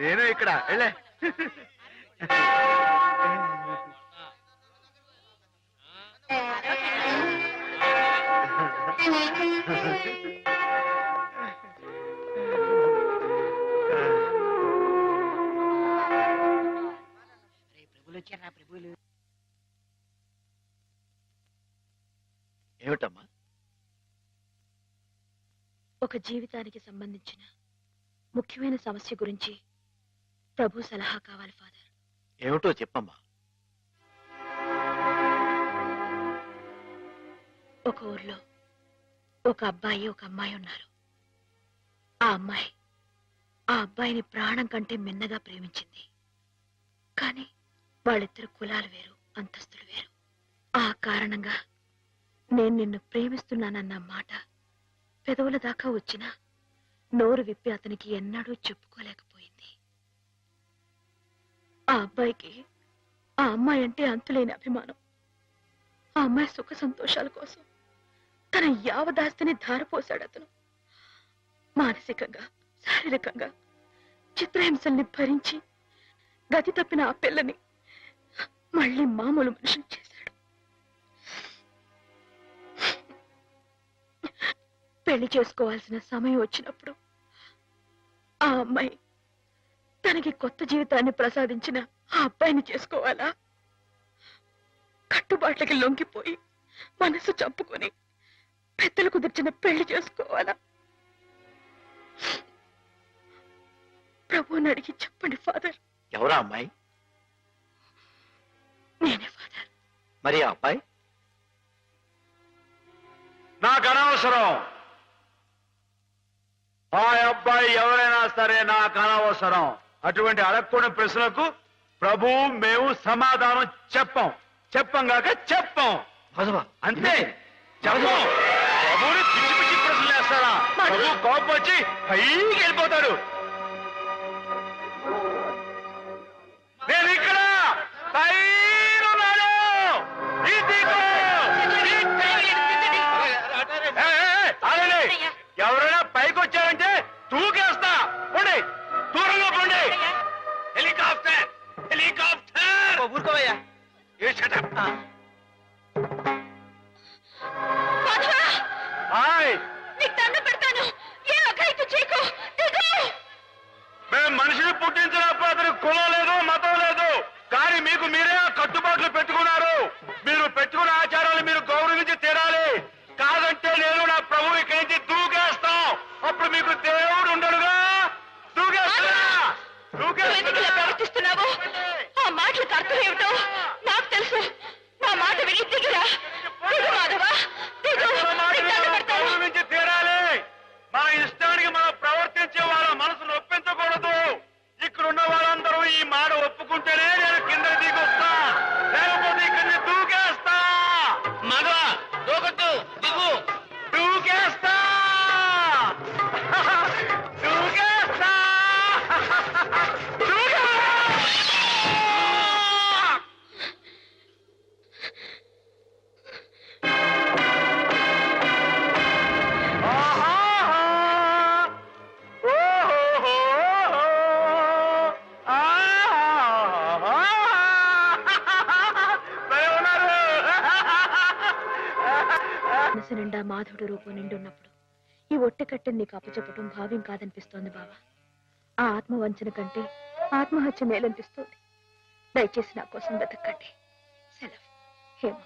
నేను ఇక్కడ వెళ్ళే. ప్రభులు వచ్చారా ప్రభులు? ఏమిటమ్మా? ఒక జీవితానికి సంబంధించిన ముఖ్యమైన సమస్య గురించి ప్రభు సలహా కావాలి ఫాదర్. ఏమిటో చెప్పమ్మా. ఒక ఊర్లో ఒక అబ్బాయి ఒక అమ్మాయి ఉన్నారు. ఆ అమ్మాయి ఆ అబ్బాయిని ప్రాణం కంటే మిన్నగా ప్రేమించింది. కానీ వాళ్ళిద్దరు కులాలు వేరు అంతస్తులు వేరు. ఆ కారణంగా నేను నిన్ను ప్రేమిస్తున్నానన్న మాట పెదవుల దాకా వచ్చినా నోరు విప్పి అతనికి ఎన్నడూ చెప్పుకోలేకపోయింది. ఆ అబ్బాయికి ఆ అమ్మాయి అంటే అంతులేని అభిమానం. ఆ అమ్మాయి సుఖ సంతోషాల కోసం తన యావదాస్తిని ధారపోశాడు అతను. మానసికంగా శారీరకంగా చిత్రహింసల్ని భరించి గతి తప్పిన ఆ పిల్లని మళ్ళీ మామూలు మనిషిని చేశాడు. పెళ్ళి చేసుకోవాల్సిన సమయం వచ్చినప్పుడు ఆ అమ్మాయి తనకి కొత్త జీవితాన్ని ప్రసాదించిన ఆ అబ్బాయిని చేసుకోవాలా? కట్టుబాట్లకి లొంగిపోయి మనసు చంపుకొని పెద్దలు కుదిర్చిన పెళ్ళి చేసుకోవాలా? ప్రభువుని అడిగి చెప్పండి ఫాదర్. ఎవరా అమ్మాయి? నేనే ఫాదర్. మరి ఆ అబ్బాయి? నాకు అనవసరం. ఆ అబ్బాయి ఎవరైనా సరే నాకు అనవసరం అటువంటి అడగకూడని ప్రశ్నలకు ప్రభు మేము సమాధానం చెప్పం. చెప్పం కాక చెప్పం. అంతే. చెప్పం. ప్రభువుని పిచ్చి పిచ్చి ప్రశ్నలు వేస్తారా? ప్రభు కోపం వచ్చి పైకి వెళ్ళిపోతాడు. మనిషిని పుట్టించినప్పుడు అతనికి కులం లేదు మతం లేదు. కానీ మీకు మీరే ఆ కట్టుబాట్లు పెట్టుకున్నారు. మీరు పెట్టుకున్న ఆచారాలు మీరు గౌరవించి తీరాలి. కాదంటే నేను నా ప్రభు ఇక్కడి నుంచి దూకేస్తాం. అప్పుడు మీకు దేవుడు ఉండడుగా. దూకేస్తా నువ్వు ఎందుకు ఇలా దూకేస్తా ప్రవర్తిస్తున్నావు ఆ మాటలకు అర్థం ఏమిటో మనసు నిండా మాధవుడు రూపం నిండి ఉన్నప్పుడు ఈ ఒట్టె కట్టెని నీకు అప్పచెప్పటం భావ్యం కాదనిపిస్తోంది బావా. ఆ ఆత్మవంచన కంటే ఆత్మహత్య మేలనిపిస్తోంది. దయచేసి నా కోసం వెతకండి. సెలవు. హేమ.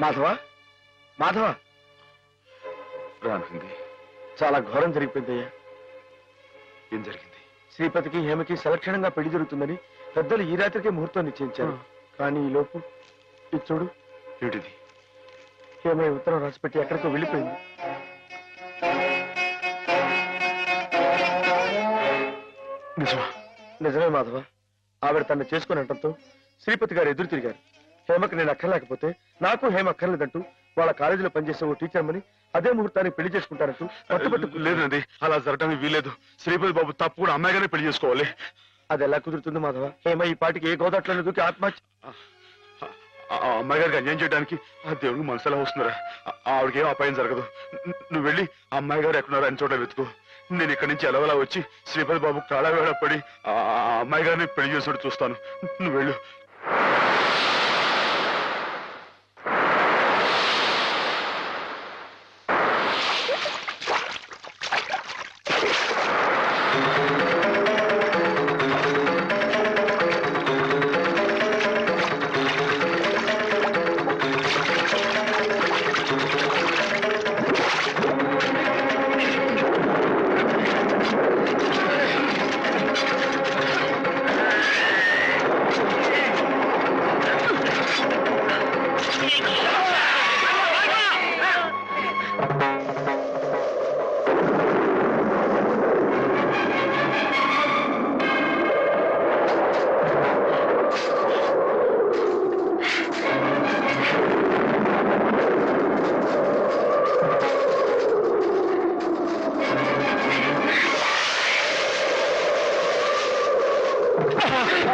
మాధవ? మాధవ? చాలా ఘోరం జరిగిపోయిందయ్యా. ఏం జరిగింది? శ్రీపతికి హేమకి సలక్షణంగా పెళ్ళి జరుగుతుందని పెద్దలు ఈ రాత్రికే ముహూర్తం నిశ్చయించారు. కానీ ఈ లోపు ఇది చూడు. ఏమిటిది ఏమై ఉత్తరం రాసిపెట్టి ఎక్కడికో వెళ్ళిపోయింది. నిజమా? నిజమే మాధవ. ఆవిడ తను చేసుకుని అంటంతో శ్రీపతి గారు ఎదురు తిరిగారు. హేమకి నేను అక్కర్లేకపోతే నాకు హేమ అక్కర్లేదంటూ వాళ్ళ కాలేజీలో పనిచేసే ఓ టీచర్ మని అదే ముహూర్తానికి పెళ్ళి చేసుకుంటారంటూ పట్టుబట్టు లేదండి. అలా జరగడానికి వీలేదు శ్రీపతి బాబు తప్పు కూడా అమ్మాయిగానే పెళ్ళి చేసుకోవాలి. అది ఎలా కుదురుతుంది మాధవ? హేమ ఈ పాటికి ఏ గోదాట్లను దూకి ఆత్మహత్య అమ్మాయి గారికి అన్యాయం చేయడానికి ఆ దేవుడికి మనసు ఎలా వస్తున్నారా ఆవిడకి ఏం అపాయం జరగదు. నువ్వు వెళ్ళి ఆ అమ్మాయి గారు ఎక్కడున్నారో అని చోట వెతుకు. నేను ఇక్కడి నుంచి ఎలవలా వచ్చి శ్రీపతి బాబు కాళవేళ పడి ఆ అమ్మాయి గారిని పెళ్ళి చేసుకుంటూ చూస్తాను. నువ్వు వెళ్ళు.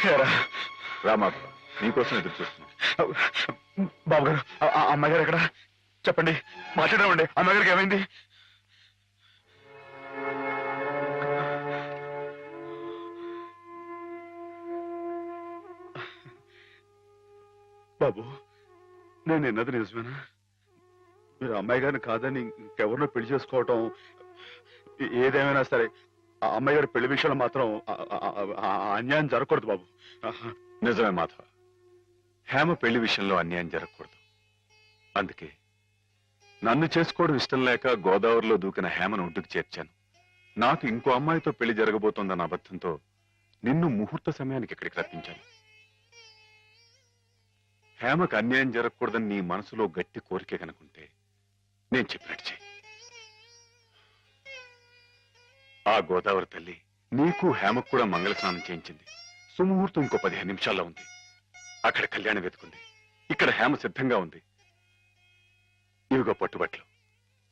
బే రామా నీకోసం ఎదురు చూస్తున్నాను బాబు గారు అమ్మాయి గారు ఎక్కడ? చెప్పండి మాట్లాడమండి అమ్మాయి గారికి ఏమైంది? బాబు నేను విన్నది నిజమేనా? మీరు అమ్మాయి గారిని కాదని ఇంకెవరినో పెళ్ళి చేసుకోవటం ఏదేమైనా సరే అమ్మాయి గారి పెళ్ళి విషయంలో మాత్రం అన్యాయం జరగకూడదు బాబు. నిజమే మాధవ. హేమ పెళ్ళి విషయంలో అన్యాయం జరగకూడదు. అందుకే నన్ను చేసుకోవడం ఇష్టం లేక గోదావరిలో దూకిన హేమను ఒడ్డుకు చేర్చాను. నాకు ఇంకో అమ్మాయితో పెళ్ళి జరగబోతోందన్న అబద్ధంతో నిన్ను ముహూర్త సమయానికి ఇక్కడికి రప్పించాను. హేమకు అన్యాయం జరగకూడదని నీ మనసులో గట్టి కోరిక కనుకుంటే నేను చెప్పినట్టు చెయ్యి ఆ గోదావరి తల్లి నీకు హేమకు కూడా మంగళ స్నానం చేయించింది. సుముహూర్తం ఇంకో పదిహేను నిమిషాల్లో ఉంది. అక్కడ కళ్యాణం వెతుకుంది. ఇక్కడ హేమ సిద్ధంగా ఉంది. ఇవిగో పట్టుబట్లు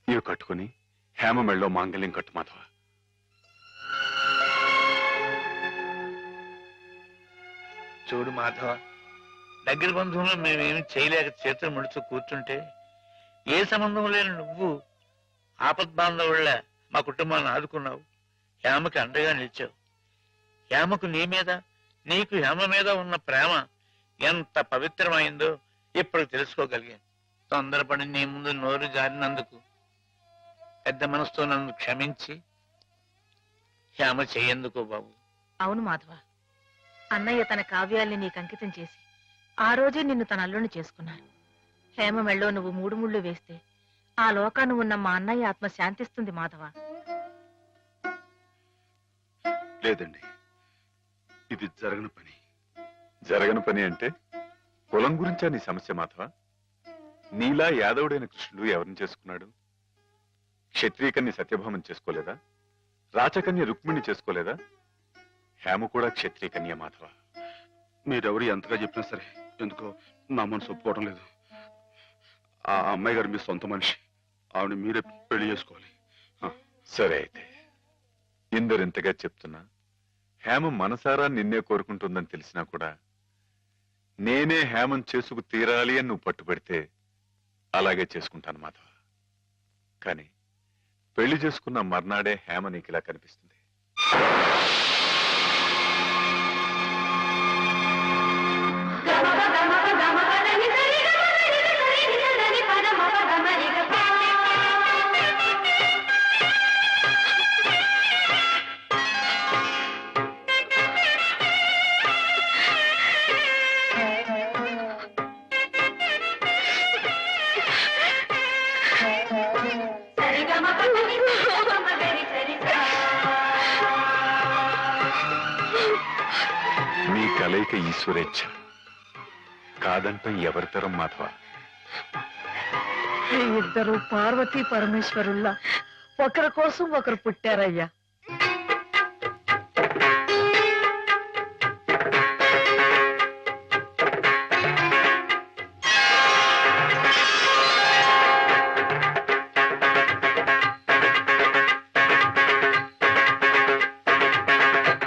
ఇవి కట్టుకుని హేమ మెళ్ళో మాంగళ్యం కట్టు మాధవ. చూడు మాధవ దగ్గర బంధువులు మేమేమి చేయలేక చేతులు ముడుచు కూర్చుంటే ఏ సంబంధం లేని నువ్వు ఆపద్బాంధవుళ్ళ మా కుటుంబాన్ని ఆదుకున్నావు. హేమకి అండగా నిలిచావు. హేమకు నీ మీద నీకు హేమ మీద ఉన్న ప్రేమ ఎంత పవిత్రమైందో ఇప్పుడు తెలుసుకోగలిగాను. తొందరపడి నీ ముందు నోరు జారినందుకు పెద్ద మనసుతో నన్ను క్షమించి హేమ చేయందుకో బాబు. అవును మాధవ. అన్నయ్య తన కావ్యాల్ని నీకు అంకితం చేసి ఆ రోజే నిన్ను తన అల్లుని చేసుకున్నాను హేమ మెళ్ళో నువ్వు మూడు ముళ్ళు వేస్తే ఆ లోకాను ఉన్న మా అన్నయ్య ఆత్మ శాంతిస్తుంది మాధవ. లేదండి. ఇది జరగని పని. జరగని పని అంటే కులం గురించా నీ సమస్య మాధవ? నీలా యాదవుడైన కృష్ణుడు ఎవరిని చేసుకున్నాడు? క్షత్రియకన్య సత్యభామం చేసుకోలేదా? రాచకన్య రుక్మిణి చేసుకోలేదా? హేమ కూడా క్షత్రియకన్య మాధవ. మీరెవరు ఎంతగా చెప్పినా సరే ఎందుకో నా మనసు ఒప్పుకోవడం లేదు. ఆ అమ్మాయి గారు మీ సొంత మనిషి. ఆవిడ మీరే పెళ్ళి చేసుకోవాలి. సరే అయితే. ఇందరింతగా చెప్తున్నా? హేమ మనసారా నిన్నే కోరుకుంటుందని తెలిసినా కూడా నేనే హేమం చేసుకు తీరాలి అని నువ్వు పట్టుబడితే అలాగే చేసుకుంటాను మాధవ. కానీ పెళ్ళి చేసుకున్న మర్నాడే హేమ నీకు ఇలా కనిపిస్తుంది. కలయిక ఈశ్వరేచ్ఛ కాదంటం ఎవరితరం మాధవ? ఇద్దరు పార్వతీ పరమేశ్వరుల్లా. ఒకరి కోసం ఒకరు పుట్టారయ్యా.